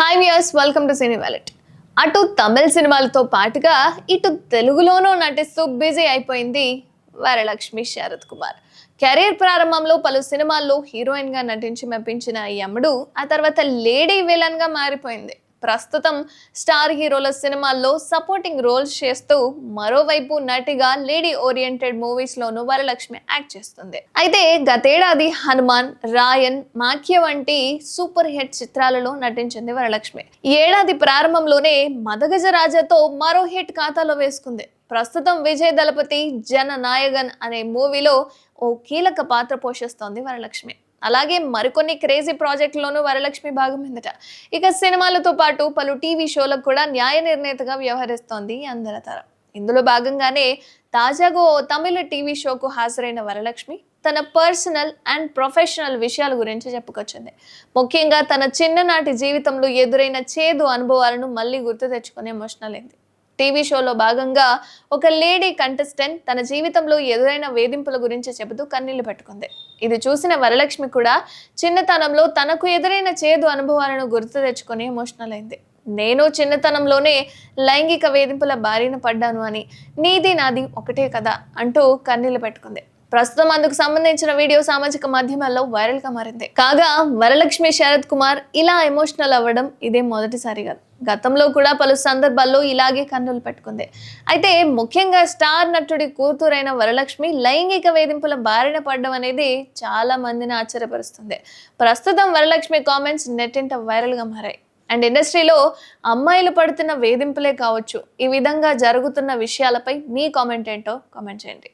Hi viewers welcome to cine wallet అటు తమిళ సినిమాలతో పాటుగా ఇటు తెలుగులోనూ నటిస్తూ బిజీ అయిపోయింది వరలక్ష్మి శరత్ కుమార్. కెరీర్ ప్రారంభంలో పలు సినిమాల్లో హీరోయిన్గా నటించి మెప్పించిన ఈ అమ్మడు ఆ తర్వాత లేడీ విలన్గా మారిపోయింది. ప్రస్తుతం స్టార్ హీరోల సినిమాల్లో సపోర్టింగ్ రోల్స్ చేస్తూ మరోవైపు నటిగా లేడీ ఓరియంటెడ్ మూవీస్ లోను వరలక్ష్మి యాక్ట్ చేస్తుంది. అయితే గతేడాది హనుమాన్ రాయన్ మాఖ్య వంటి సూపర్ హిట్ చిత్రాలలో నటించింది వరలక్ష్మి. ఏడాది ప్రారంభంలోనే మదగజ రాజాతో మరో హిట్ ఖాతాలో వేసుకుంది. ప్రస్తుతం విజయ్ దళపతి జన నాయగన్ అనే మూవీలో ఓ కీలక పాత్ర పోషిస్తోంది వరలక్ష్మి. అలాగే మరికొన్ని క్రేజీ ప్రాజెక్టులోనూ వరలక్ష్మి భాగమైందట ఇక సినిమాలతో పాటు పలు టీవీ షోలకు కూడా న్యాయ నిర్ణేతగా వ్యవహరిస్తోంది అందరతర ఇందులో భాగంగానే తాజాగా ఓ తమిళ టీవీ షోకు హాజరైన వరలక్ష్మి తన పర్సనల్ అండ్ ప్రొఫెషనల్ విషయాల గురించి చెప్పుకొచ్చింది. ముఖ్యంగా తన చిన్ననాటి జీవితంలో ఎదురైన చేదు అనుభవాలను మళ్ళీ గుర్తు తెచ్చుకుని ఎమోషనల్ అయింది. టీవీ షోలో భాగంగా ఒక లేడీ కంటెస్టెంట్ తన జీవితంలో ఎదురైన వేధింపుల గురించి చెబుతూ కన్నీళ్ళు పెట్టుకుంది. ఇది చూసిన వరలక్ష్మి కూడా చిన్నతనంలో తనకు ఎదురైన చేదు అనుభవాలను గుర్తు తెచ్చుకొని ఎమోషనల్ అయింది. నేను చిన్నతనంలోనే లైంగిక వేధింపుల బారిన పడ్డాను అని నీది నాది ఒకటే కదా అంటూ కన్నీళ్ళు పెట్టుకుంది. ప్రస్తుతం అందుకు సంబంధించిన వీడియో సామాజిక మాధ్యమాల్లో వైరల్గా మారింది. కాగా వరలక్ష్మి శరత్ కుమార్ ఇలా ఎమోషనల్ అవ్వడం ఇదే మొదటిసారి కాదు గతంలో కూడా పలు సందర్భాల్లో ఇలాగే కన్నులు పెట్టుకుంది. అయితే ముఖ్యంగా స్టార్ నటుడి కూతురైన వరలక్ష్మి లైంగిక వేధింపుల బారిన పడడం అనేది చాలా మందిని ఆశ్చర్యపరుస్తుంది. ప్రస్తుతం వరలక్ష్మి కామెంట్స్ నెట్టింట వైరల్గా మారాయి. అండ్ ఇండస్ట్రీలో అమ్మాయిలు పడుతున్న వేధింపులే కావచ్చు. ఈ విధంగా జరుగుతున్న విషయాలపై మీ కామెంట్ ఏంటో కామెంట్ చేయండి.